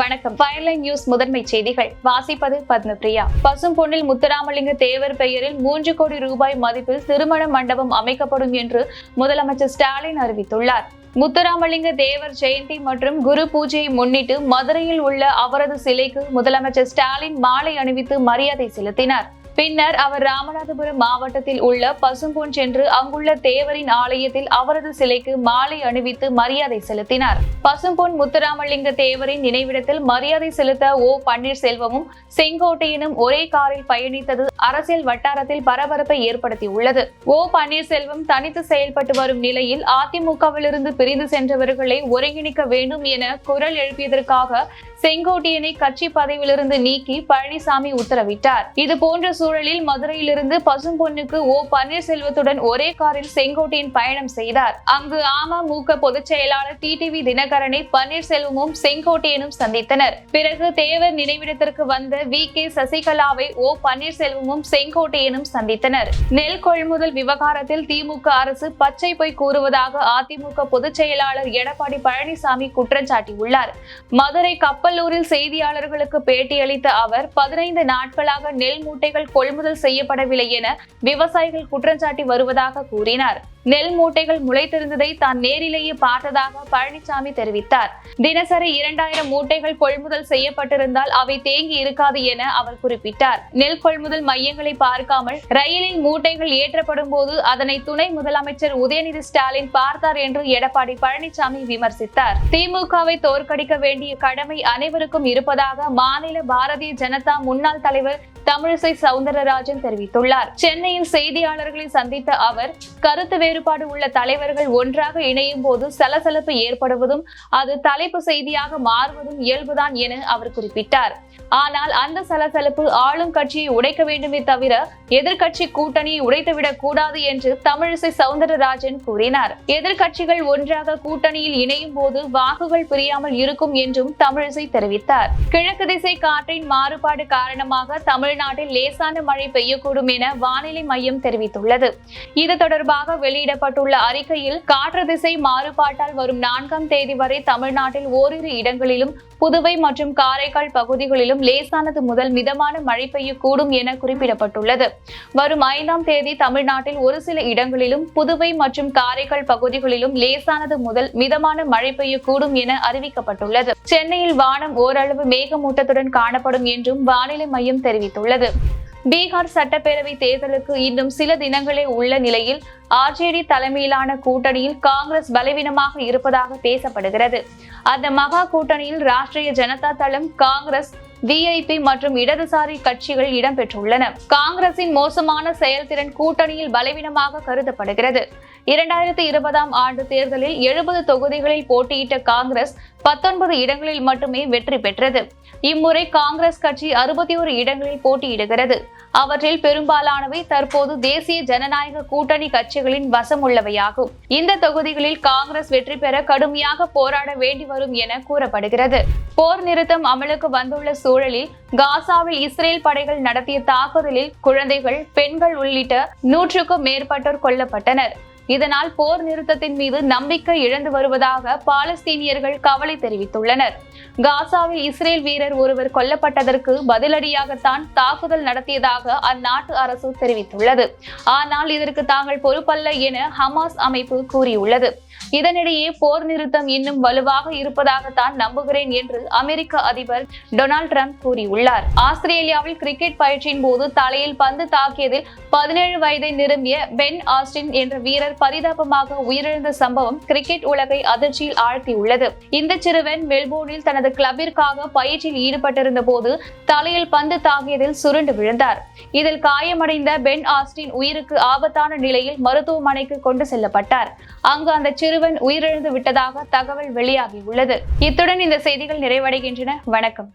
வணக்கம். பயர்லைன் நியூஸ் முதன்மை செய்திகள். வாசிப்பது பத்மபிரியா. பசும்பொன்னில் முத்துராமலிங்க தேவர் பெயரில் மூன்று கோடி ரூபாய் மதிப்பில் திருமண மண்டபம் அமைக்கப்படும் என்று முதலமைச்சர் ஸ்டாலின் அறிவித்துள்ளார். முத்துராமலிங்க தேவர் ஜெயந்தி மற்றும் குரு பூஜையை முன்னிட்டு மதுரையில் உள்ள அவரது சிலைக்கு முதலமைச்சர் ஸ்டாலின் மாலை அணிவித்து மரியாதை செலுத்தினார். பின்னர் அவர் ராமநாதபுரம் மாவட்டத்தில் உள்ள பசும்பொன் சென்று அங்குள்ள தேவரின் ஆலயத்தில் அவரது சிலைக்கு மாலை அணிவித்து மரியாதை செலுத்தினார். பசும்பொன் முத்துராமலிங்க தேவரின் நினைவிடத்தில் மரியாதை செலுத்த ஓ பன்னீர்செல்வமும் செங்கோட்டையினும் ஒரே காரில் பயணித்தது அரசியல் வட்டாரத்தில் பரபரப்பை ஏற்படுத்தியுள்ளது. ஓ பன்னீர்செல்வம் தனித்து செயல்பட்டு வரும் நிலையில் அதிமுகவிலிருந்து பிரிந்து சென்றவர்களை ஒருங்கிணைக்க வேண்டும் என குரல் எழுப்பியதற்காக செங்கோட்டையனை கட்சி பதவியிலிருந்து நீக்கி பழனிசாமி உத்தரவிட்டார். இது போன்ற சூழலில் மதுரையிலிருந்து பசும்பொன்னுக்கு ஓ பன்னீர்செல்வத்துடன் ஒரே காரில் செங்கோட்டையின் பயணம் செய்தார். அங்கு அமமுக பொதுச் செயலாளர் டிடிவி தினகரனை பன்னீர்செல்வமும் செங்கோட்டையனும் சந்தித்தனர். பிறகு தேவர் நினைவிடத்திற்கு வந்த வி. கே. சசிகலாவை ஓ பன்னீர்செல்வமும் செங்கோட்டையனும் சந்தித்தனர். நெல் கொள்முதல் விவகாரத்தில் திமுக அரசு பச்சை பொய் கூறுவதாக அதிமுக பொதுச் செயலாளர் எடப்பாடி பழனிசாமி குற்றம் சாட்டியுள்ளார். மதுரை கப்பலூரில் செய்தியாளர்களுக்கு பேட்டியளித்த அவர் பதினைந்து நாட்களாக நெல் மூட்டைகள் கொள்முதல் செய்யப்படவில்லை என விவசாயிகள் குற்றஞ்சாட்டி வருவதாக கூறினார். நெல் மூட்டைகள் முளைத்திருந்ததை தான் நேரிலேயே பார்த்ததாக பழனிசாமி தெரிவித்தார். தினசரி இரண்டாயிரம் மூட்டைகள் கொள்முதல் செய்யப்பட்டிருந்தால் அவை தேங்கி இருக்காது என அவர் குறிப்பிட்டார். நெல் கொள்முதல் மையங்களை பார்க்காமல் ரயிலில் மூட்டைகள் ஏற்றப்படும் போது அதனை துணை முதலமைச்சர் உதயநிதி ஸ்டாலின் பார்த்தார் என்று எடப்பாடி பழனிசாமி விமர்சித்தார். திமுகவை தோற்கடிக்க வேண்டிய கடமை அனைவருக்கும் இருப்பதாக மாநில பாரதிய ஜனதா முன்னாள் தலைவர் தமிழிசை சவுந்தரராஜன் தெரிவித்துள்ளார். சென்னையில் செய்தியாளர்களை சந்தித்த அவர் கருத்து வேறுபாடு உள்ள தலைவர்கள் ஒன்றாக இணையும் போது சலசலப்பு ஏற்படுவதும் அது தலைப்பு செய்தியாக மாறுவதும் இயல்புதான் என அவர் குறிப்பிட்டார். ஆனால் அந்த சலசலப்பு ஆளும் கட்சியை உடைக்க வேண்டுமே தவிர எதிர்கட்சி கூட்டணியை உடைத்துவிடக் கூடாது என்று தமிழிசை சவுந்தரராஜன் கூறினார். எதிர்கட்சிகள் ஒன்றாக கூட்டணியில் இணையும் போது வாக்குகள் பிரியாமல் இருக்கும் என்றும் தமிழிசை தெரிவித்தார். கிழக்கு திசை காற்றின் மாறுபாடு காரணமாக தமிழ்நாட்டில் லேசான மழை பெய்யக்கூடும் என வானிலை மையம் தெரிவித்துள்ளது. இது தொடர்பாக வெளி வெளியிடப்பட்டுள்ள அறிக்கையில் காற்று திசை மாறுபாட்டால் வரும் நான்காம் தேதி வரை தமிழ்நாட்டில் ஓரிரு இடங்களிலும் புதுவை மற்றும் காரைக்கால் பகுதிகளிலும் லேசானது முதல் மிதமான மழை பெய்யக்கூடும் என குறிப்பிடப்பட்டுள்ளது. வரும் ஐந்தாம் தேதி தமிழ்நாட்டில் ஒரு சில இடங்களிலும் புதுவை மற்றும் காரைக்கால் பகுதிகளிலும் லேசானது முதல் மிதமான மழை பெய்யக்கூடும் என அறிவிக்கப்பட்டுள்ளது. சென்னையில் வானம் ஓரளவு மேகமூட்டத்துடன் காணப்படும் என்றும் வானிலை மையம் தெரிவித்துள்ளது. பீகார் சட்டப்பேரவை தேர்தலுக்கு இன்னும் சில தினங்களே உள்ள நிலையில் ஆர்ஜேடி தலைமையிலான கூட்டணியில் காங்கிரஸ் பலவீனமாக இருப்பதாக பேசப்படுகிறது. அந்த மகா கூட்டணியில் ராஷ்டிரிய ஜனதா தளம் காங்கிரஸ் விஐபி மற்றும் இடதுசாரி கட்சிகள் இடம்பெற்றுள்ளன. காங்கிரசின் மோசமான செயல்திறன் கூட்டணியில் பலவீனமாக கருதப்படுகிறது. இரண்டாயிரத்தி இருபதாம் ஆண்டு தேர்தலில் எழுபது தொகுதிகளில் போட்டியிட்ட காங்கிரஸ் பத்தொன்பது இடங்களில் மட்டுமே வெற்றி பெற்றது. இம்முறை காங்கிரஸ் கட்சி அறுபத்தி ஒரு இடங்களில் போட்டியிடுகிறது. அவற்றில் பெரும்பாலானவை தற்போது தேசிய ஜனநாயக கூட்டணி கட்சிகளின் வசம் உள்ளவையாகும் இந்த தொகுதிகளில் காங்கிரஸ் வெற்றி பெற கடுமையாக போராட வேண்டி வரும் என கூறப்படுகிறது. போர் நிறுத்தம் அமலுக்கு வந்துள்ள சூழலில் காசாவில் இஸ்ரேல் படைகள் நடத்திய தாக்குதலில் குழந்தைகள் பெண்கள் உள்ளிட்ட நூற்றுக்கும் மேற்பட்டோர் கொல்லப்பட்டனர். இதனால் போர் நிறுத்தத்தின் மீது நம்பிக்கை இழந்து வருவதாக பாலஸ்தீனியர்கள் கவலை தெரிவித்துள்ளனர். காசாவில் இஸ்ரேல் வீரர் ஒருவர் கொல்லப்பட்டதற்கு பதிலடியாகத்தான் தாக்குதல் நடத்தியதாக அந்நாட்டு அரசு தெரிவித்துள்ளது. ஆனால் இதற்கு தாங்கள் பொறுப்பல்ல என ஹமாஸ் அமைப்பு கூறியுள்ளது. இதனிடையே போர் நிறுத்தம் இன்னும் வலுவாக இருப்பதாகத்தான் நம்புகிறேன் என்று அமெரிக்க அதிபர் டொனால்டு டிரம்ப் கூறியுள்ளார். ஆஸ்திரேலியாவில் கிரிக்கெட் பயிற்சியின் போது தலையில் பந்து தாக்கியதில் பதினேழு வயதை நிரம்பிய பென் ஆஸ்டின் என்ற வீரர் பரிதாபமாக உயிரிழந்த சம்பவம் கிரிக்கெட் உலகை அதிர்ச்சியில் ஆழ்த்தியுள்ளது. இந்த சிறுவன் மெல்போர்னில் தனது கிளப்பிற்காக பயிற்சியில் ஈடுபட்டிருந்த போது தலையில் பந்து தாக்கியதில் சுருண்டு விழுந்தார். இதில் காயமடைந்த பென் ஆஸ்டின் உயிருக்கு ஆபத்தான நிலையில் மருத்துவமனைக்கு கொண்டு செல்லப்பட்டார். அங்கு அந்த சிறு சிறுவன் உயிரிழந்து விட்டதாக தகவல் வெளியாகி உள்ளது. இத்துடன் இந்த செய்திகள் நிறைவடைகின்றன. வணக்கம்.